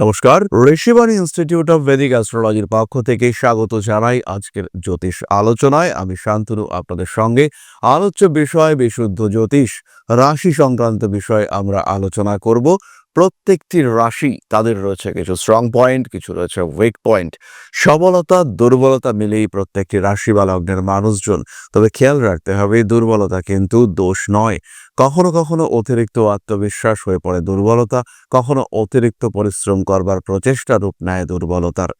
নমস্কার, Rishibani institute of Vedic অ্যাস্ট্রোলজির পক্ষ থেকে স্বাগত জানাই আজকের জ্যোতিষ আলোচনায়। আমি শান্তনু, আপনাদের সঙ্গে আলোচ্য বিষয় বিশুদ্ধ জ্যোতিষ। রাশি সংক্রান্ত বিষয়ে আমরা আলোচনা করব। প্রত্যেকটি রাশি তাদের রয়েছে। কিছু স্ট্রং পয়েন্ট কিছু রয়েছে উইক পয়েন্ট সবলতা, দুর্বলতা মিলেই প্রত্যেকটি রাশি বা লগ্নের মানুষজন। তবে খেয়াল রাখতে হবে, দুর্বলতা কিন্তু দোষ নয়। কখনো কখনো অতিরিক্ত আত্মবিশ্বাস হয়ে পড়ে দুর্বলতা। কখনো অতিরিক্ত পরিশ্রম করবার প্রচেষ্টা রূপ নেয় দুর্বলতার।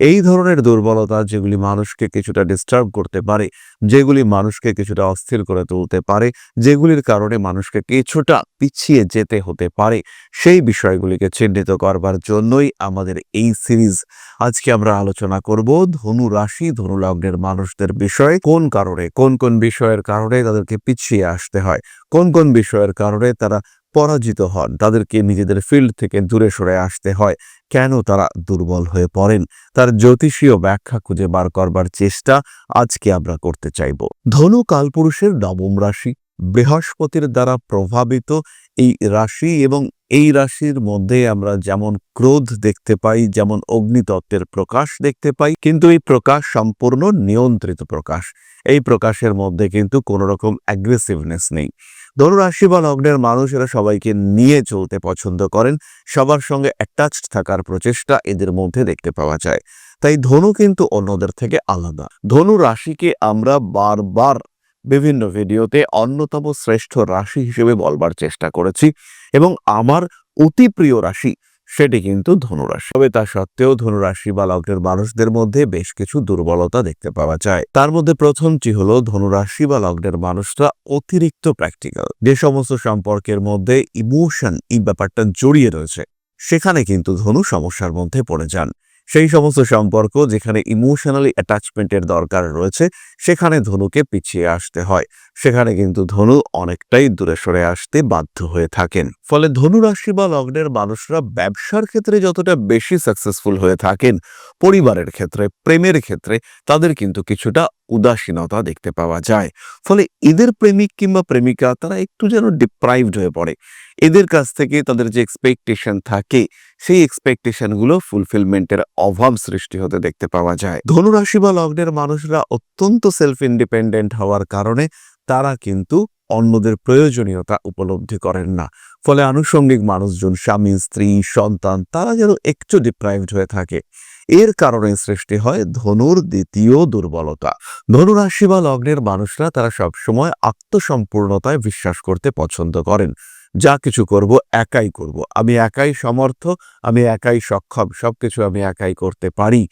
এই ধরনের দুর্বলতা যেগুলি মানুষকে কিছুটা ডিস্টার্ব করতে পারে, যেগুলি মানুষকে কিছুটা অস্থির করে তুলতে পারে, যেগুলির কারণে মানুষকে কিছুটা পিছিয়ে যেতে হতে পারে, সেই বিষয়গুলিকে চিহ্নিত করবার জন্যই আমাদের এই সিরিজ আজকে আমরা আলোচনা করব ধনু রাশি, ধনু লগ্নের মানুষদের বিষয়ে, কোন কারণে, কোন কোন বিষয়ের কারণে তাদেরকে পিছিয়ে আসতে হয়, কোন কোন বিষয়ের কারণে তারা পরাজিত হন। তাদেরকে নিজেদের ফিল্ড থেকে দূরে সরে আসতে হয়। কেন তারা দুর্বল হয়ে পড়েন? তার জ্যোতিষীয় ব্যাখ্যা খুঁজে বার করবার চেষ্টা আজকে আমরা করতে চাইব। ধনু কালপুরুষের নবম রাশি বৃহস্পতির দ্বারা প্রভাবিত এই রাশি এবং এই রাশির মধ্যে আমরা যেমন ক্রোধ দেখতে পাই, যেমন অগ্নিতত্ত্বের প্রকাশ দেখতে পাই, কিন্তু এই প্রকাশ সম্পূর্ণ নিয়ন্ত্রিত প্রকাশ। এই প্রকাশের মধ্যে কিন্তু কোনো রকম অ্যাগ্রেসিভনেস নেই। ধনুরাশি বা লগ্নের মানুষেরা সবাইকে নিয়ে চলতে পছন্দ করেন। সবার সঙ্গে অ্যাটাচড থাকার প্রচেষ্টা এদের মধ্যে দেখতে পাওয়া যায়। তাই ধনু কিন্তু অন্যদের থেকে আলাদা। ধনু রাশিকে আমরা বারবার বিভিন্ন ভিডিওতে অন্যতম শ্রেষ্ঠ রাশি হিসেবে বলবার চেষ্টা করেছি এবং আমার অতি প্রিয় রাশি সেটি কিন্তু ধনুরাশি। তবে তা সত্ত্বেও ধনুরাশি বা লগ্নের মানুষদের মধ্যে বেশ কিছু দুর্বলতা দেখতে পাওয়া যায়। তার মধ্যে প্রথমটি হলো ধনুরাশি বা লগ্নের মানুষরা অতিরিক্ত প্র্যাকটিক্যাল যে সমস্ত সম্পর্কের মধ্যে ইমোশন এই ব্যাপারটা জড়িয়ে রয়েছে, সেখানে কিন্তু ধনু সমস্যার মধ্যে পড়ে যান। সেই সমস্ত সম্পর্ক যেখানে ইমোশনালি অ্যাটাচমেন্টের দরকার রয়েছে, সেখানে ধনুকে পিছিয়ে আসতে হয়। সেখানে কিন্তু ধনু অনেকটাই দূরে সরে আসতে বাধ্য হয়ে থাকেন। ফলে ধনু রাশি বা লগ্নের মানুষরা ব্যবসার ক্ষেত্রে যতটা বেশি সাকসেসফুল হয়ে থাকেন, পরিবারের ক্ষেত্রে, প্রেমের ক্ষেত্রে, তাদের কিন্তু কিছুটা উদাসীনতা দেখতে পাওয়া যায়। ফলে এদের প্রেমিক কিংবা প্রেমিকা, তারা একটু যেন ডিপ্রাইভড হয়ে পড়ে। এদের কাছ থেকে তাদের যে এক্সপেকটেশন থাকে, সেই এক্সপেকটেশনগুলো ফুলফিলমেন্টের অভাব সৃষ্টি হতে দেখতে পাওয়া যায়। ধনুরাশি বা লগ্নের মানুষরা অত্যন্ত সেলফ ইন্ডিপেন্ডেন্ট হওয়ার কারণে তারা কিন্তু অন্যদের প্রয়োজনীয়তা উপলব্ধি করেন না। ফলে আনুষঙ্গিক মানুষজন, স্বামী, স্ত্রী, সন্তান, তারা যেন একটু ডিপ্রাইভড হয়ে থাকে। এর কারণে সৃষ্টি হয় ধনুর দ্বিতীয় দুর্বলতা। ধনুরাশি বা লগ্নের মানুষরা তারা সবসময় আত্মসম্পূর্ণতায় বিশ্বাস করতে পছন্দ করেন। যা কিছু করব একাই করব। আমি একাই সমর্থ, আমি একাই সক্ষম, সবকিছু আমি একাই করতে পারি।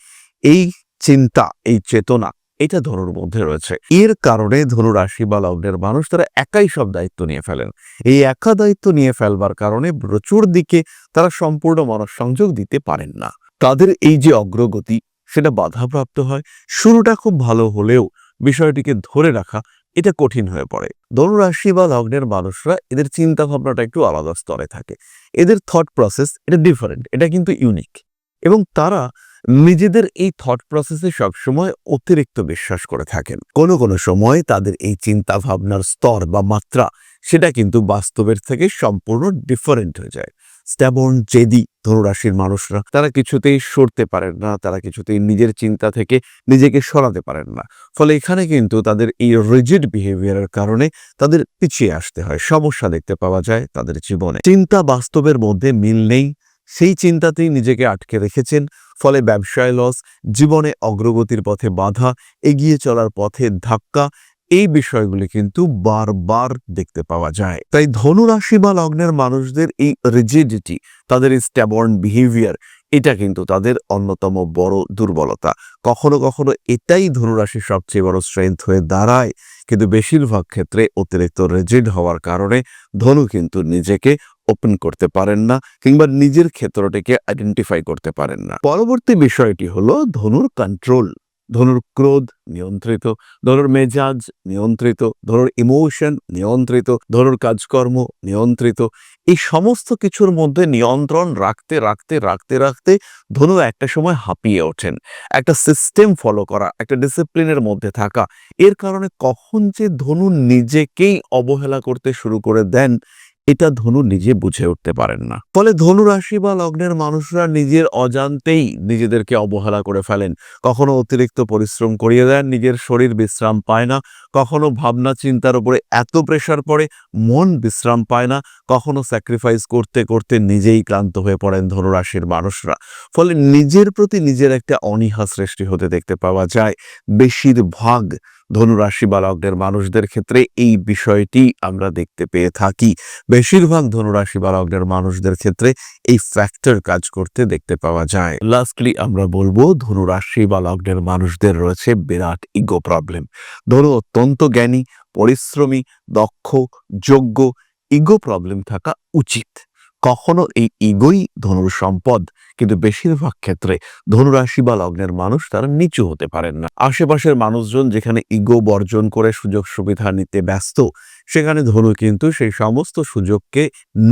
এই চিন্তা, এই চেতনা এটা ধনুর মধ্যে রয়েছে। এর কারণে ধনু রাশি বা লগ্নের মানুষ তারা একাই সব দায়িত্ব নিয়ে ফেলেন। এই একা দায়িত্ব নিয়ে ফেলবার কারণে প্রচুর দিকে তারা সম্পূর্ণ মনঃসংযোগ দিতে পারেন না। তাদের এই যে অগ্রগতি, সেটা বাধাপ্রাপ্ত হয়। শুরুটা খুব ভালো হলেও বিষয়টিকে ধরে রাখা এটা কঠিন হয়ে পড়ে। ধনুরাশি বা লগ্নের মানুষরা এদের চিন্তা ভাবনাটা একটু আলাদা স্তরে থাকে। এদের থট প্রসেস এটা ডিফারেন্ট এটা কিন্তু ইউনিক এবং তারা নিজেদের এই থট প্রসেসে সবসময় অতিরিক্ত বিশ্বাস করে থাকেন। কোনো কোনো সময় তাদের এই চিন্তা ভাবনার স্তর বা মাত্রা, সেটা কিন্তু বাস্তবের থেকে সম্পূর্ণ ডিফারেন্ট হয়ে যায়। স্ট্যাবন জেদি, ধনুরাশির মানুষরা, তারা কিছুতেই সরতে পারেন না, তারা কিছুতেই নিজের চিন্তা থেকে নিজেকে সরাতে পারেন না। ফলে এখানে কিন্তু তাদের এই রিজিড বিহেভিয়ারের কারণে তাদের পিছিয়ে আসতে হয়। সমস্যা দেখতে পাওয়া যায় তাদের জীবনে। চিন্তা বাস্তবের মধ্যে মিল নেই সেই চিন্তাতেই নিজেকে আটকে রেখেছেন। ফলে ব্যবসায় লস জীবনে অগ্রগতির পথে বাধা, এগিয়ে চলার পথে ধাক্কা, এই বিষয়গুলি কিন্তু বারবার দেখতে পাওয়া যায়। তাই ধনুরাশি বা লগ্নের মানুষদের এই রিজিডিটি তাদের এই স্ট্যাবর্ন বিহেভিয়ার এটা কিন্তু তাদের অন্যতম বড় দুর্বলতা। কখনো কখনো এটাই ধনুরাশির সবচেয়ে বড় স্ট্রেংথ হয়ে দাঁড়ায়। কিন্তু বেশিরভাগ ক্ষেত্রে অতিরিক্ত রেজিড হওয়ার কারণে ধনু কিন্তু নিজেকে ওপেন করতে পারেন না কিংবা নিজের ক্ষেত্রটিকে আইডেন্টিফাই করতে পারেন না। পরবর্তী বিষয়টি হলো ধনুর কন্ট্রোল ধনুর ক্রোধ নিয়ন্ত্রিত, ধনুর মেজাজ নিয়ন্ত্রিত, ধনুর ইমোশন নিয়ন্ত্রিত, ধনুর কাজকর্ম নিয়ন্ত্রিত। এই সমস্ত কিছুর মধ্যে নিয়ন্ত্রণ রাখতে রাখতে রাখতে রাখতে ধনু একটা সময় হাঁপিয়ে ওঠেন। একটা সিস্টেম ফলো করা, একটা ডিসিপ্লিনের মধ্যে থাকা। এর কারণে কখন যে ধনু নিজেকেই অবহেলা করতে শুরু করে দেন এটা ধনু নিজে বুঝে উঠতে পারেন না। ফলে ধনু রাশি বা লগ্নের মানুষরা নিজের অজান্তেই নিজেদেরকে অবহেলা করে ফেলেন। কখনো অতিরিক্ত পরিশ্রম করিয়ে দেন, নিজের শরীর বিশ্রাম পায় না। কখনো ভাবনা চিন্তার উপরে এত প্রেশার পড়ে, মন বিশ্রাম পায় না। কখনো স্যাক্রিফাইস করতে করতে নিজেই ক্লান্ত হয়ে পড়েন ধনুরাশির মানুষরা। ফলে নিজের প্রতি নিজের একটা অনীহা সৃষ্টি হতে দেখতে পাওয়া যায়। বেশিরভাগ ধনুরাশি বা লগ্নের মানুষদের ক্ষেত্রে এই বিষয়টি আমরা দেখতে পেয়ে থাকি। বেশিরভাগ ধনুরাশি বা লগ্নের মানুষদের ক্ষেত্রে এই ফ্যাক্টর কাজ করতে দেখতে পাওয়া যায়। লাস্টলি আমরা বলব ধনুরাশি বা লগ্নের মানুষদের রয়েছে বিরাট ইগো প্রবলেম ধনু অত্যন্ত জ্ঞানী, পরিশ্রমী, দক্ষ, যোগ্য ইগো প্রবলেম থাকা উচিত। কখনো এই ইগোই ধনুর সম্পদ, কিন্তু বেশিরভাগ ক্ষেত্রে ধনুরাশি বা লগ্নের মানুষ তারা নিচু হতে পারেন না। আশেপাশের মানুষজন যেখানে ইগো বর্জন করে সুযোগ সুবিধা নিতে ব্যস্ত, সেখানে ধনু কিন্তু সেই সমস্ত সুযোগকে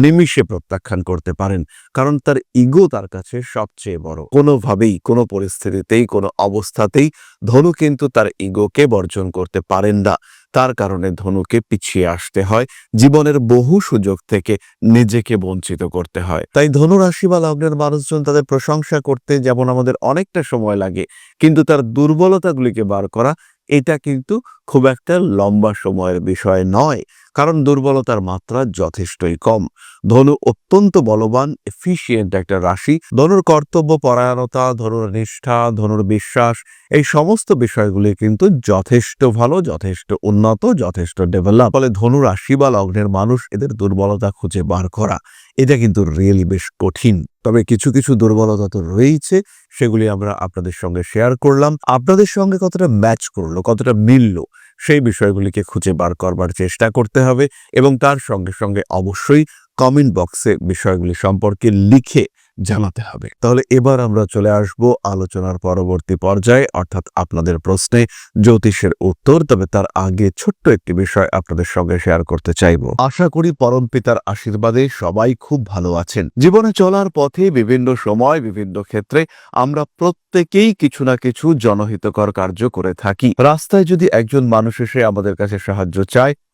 নিমিষে প্রত্যাখ্যান করতে পারেন, কারণ তার ইগো তার কাছে সবচেয়ে বড়। কোনোভাবেই, কোনো পরিস্থিতিতেই, কোনো অবস্থাতেই ধনু কিন্তু তার ইগোকে বর্জন করতে পারেন না। তার কারণে ধনুকে পিছিয়ে আসতে হয়, জীবনের বহু সুযোগ থেকে নিজেকে বঞ্চিত করতে হয়। তাই ধনু রাশি বা লগ্নের মানুষজন তাদের প্রশংসা করতে যেমন আমাদের অনেকটা সময় লাগে, কিন্তু তার দুর্বলতাগুলিকে বার করা, এটা কিন্তু খুব একটা লম্বা সময়ের বিষয় নয়। কারণ দুর্বলতার মাত্রা যথেষ্টই কম। ধনু অত্যন্ত বলবান এফিসিয়েন্ট একটা রাশি। ধনুর কর্তব্য, পরায়ণতা, ধনুর নিষ্ঠা, ধনুর বিশ্বাস, এই সমস্ত বিষয়গুলি কিন্তু যথেষ্ট ভালো, যথেষ্ট উন্নত, যথেষ্ট ডেভেলপ ফলে ধনু রাশি বা লগ্নের মানুষ এদের দুর্বলতা খুঁজে বার করা, এটা কিন্তু রিয়েলি বেশ কঠিন। তবে কিছু কিছু দুর্বলতা তো রয়েছে সেগুলি আমরা আপনাদের সঙ্গে শেয়ার করলাম। আপনাদের সঙ্গে কতটা ম্যাচ করল, কতটা মিলল সেই বিষয়গুলিকে খুঁজে বার করবার চেষ্টা করতে হবে এবং তার সঙ্গে সঙ্গে অবশ্যই কমেন্ট বক্সে বিষয়গুলি সম্পর্কে লিখে জানাতে হবে। তাহলে এবার আমরা চলে আসব আলোচনার পরবর্তী পর্যায়ে, অর্থাৎ আপনাদের প্রশ্নে জ্যোতিষের উত্তর, তবে তার আগে ছোট্ট একটি বিষয় আপনাদের সঙ্গে শেয়ার করতে চাইব। আশা করি পরম পিতার আশীর্বাদে সবাই খুব ভালো আছেন। জীবনে চলার পথে বিভিন্ন সময়, বিভিন্ন ক্ষেত্রে আমরা প্রত্যেকেই কিছু না কিছু জনহিতকর কার্য করে থাকি। রাস্তায় যদি একজন মানুষ এসে আমাদের কাছে সাহায্য চায়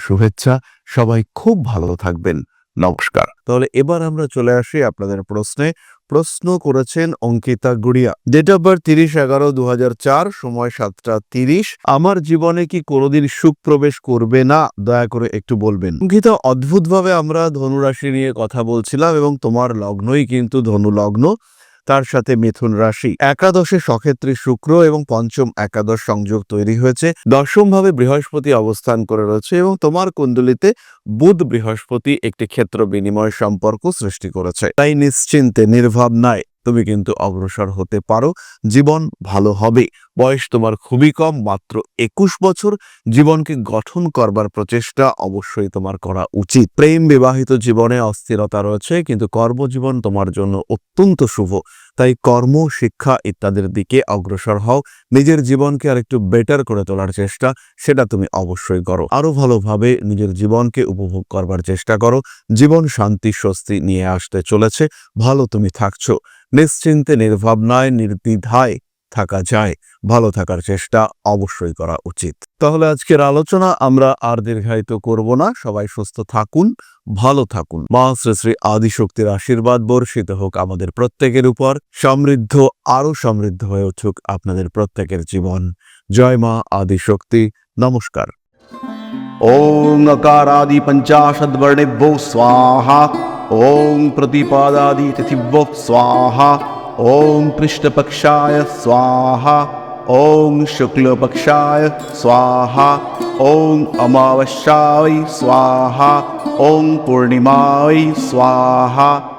শুভেচ্ছা। সবাই খুব ভালো থাকবেন। নমস্কার। তাহলে এবার আমরা চলে আসি আপনাদের প্রশ্নে। প্রশ্ন করেছেন Ankita Guria. Date of birth তিরিশ এগারো দু সময় সাতটা তিরিশ। আমার জীবনে কি কোনোদিন সুখ প্রবেশ করবে না? দয়া করে একটু বলবেন। অঙ্কিতা, অদ্ভুতভাবে আমরা ধনুরাশি নিয়ে কথা বলছিলাম এবং তোমার লগ্নই কিন্তু ধনু লগ্ন তার সাথে মিথুন রাশি। একাদশে সক্ষেত্রে শুক্র এবং পঞ্চম একাদশ সংযোগ তৈরি হয়েছে। দশম ভাবে বৃহস্পতি অবস্থান করে রয়েছে এবং তোমার কুণ্ডলিতে বুধ বৃহস্পতি একটি ক্ষেত্র বিনিময় সম্পর্ক সৃষ্টি করেছে। তাই নিশ্চিন্তে নির্ভাব নির্ভাবনায় তুমি কিন্তু অগ্রসর হতে পারো। জীবন ভালো হবে। বয়স তোমার খুবই কম, মাত্র একুশ বছর। জীবনকে গঠন করবার প্রচেষ্টা অবশ্যই তোমার করা উচিত। প্রেম বিবাহিত জীবনে অস্থিরতা রয়েছে, কিন্তু কর্মজীবন তোমার জন্য অত্যন্ত শুভ। তাই কর্ম, শিক্ষা ইত্যাদির দিকে অগ্রসর হও। নিজের জীবনকে আর একটু বেটার করে তোলার চেষ্টা, সেটা তুমি অবশ্যই করো। আরও ভালোভাবে নিজের জীবনকে উপভোগ করবার চেষ্টা করো। জীবন শান্তি, স্বস্তি নিয়ে আসতে চলেছে। ভালো তুমি থাকছো। নিশ্চিন্তে, নির্ভাবনায়, নির্দ্বিধায় থাকা যায়। ভালো থাকার চেষ্টা অবশ্যই করা উচিত। তাহলে আজকের আলোচনা আমরা আর দীর্ঘায়িত করব না। সবাই সুস্থ থাকুন, ভালো থাকুন। মা শ্রী শ্রী আদিশক্তির আশীর্বাদ বর্ষিত হোক আমাদের প্রত্যেকের উপর। সমৃদ্ধ, আরও সমৃদ্ধ হয়ে উঠুক আপনাদের প্রত্যেকের জীবন। জয় মা আদিশক্তি। নমস্কার। ওম নকারাদি পঞ্চাশদ্বর্ণেভ্যো স্বাহা। ॐ प्रतिपादादि स्वाहा। ॐ कृष्णपक्षाय स्वाहा। ॐ शुक्लपक्षाय स्वाहा। ॐ अमावस्याय स्वाहा। ॐ पूर्णिमाय स्वाहा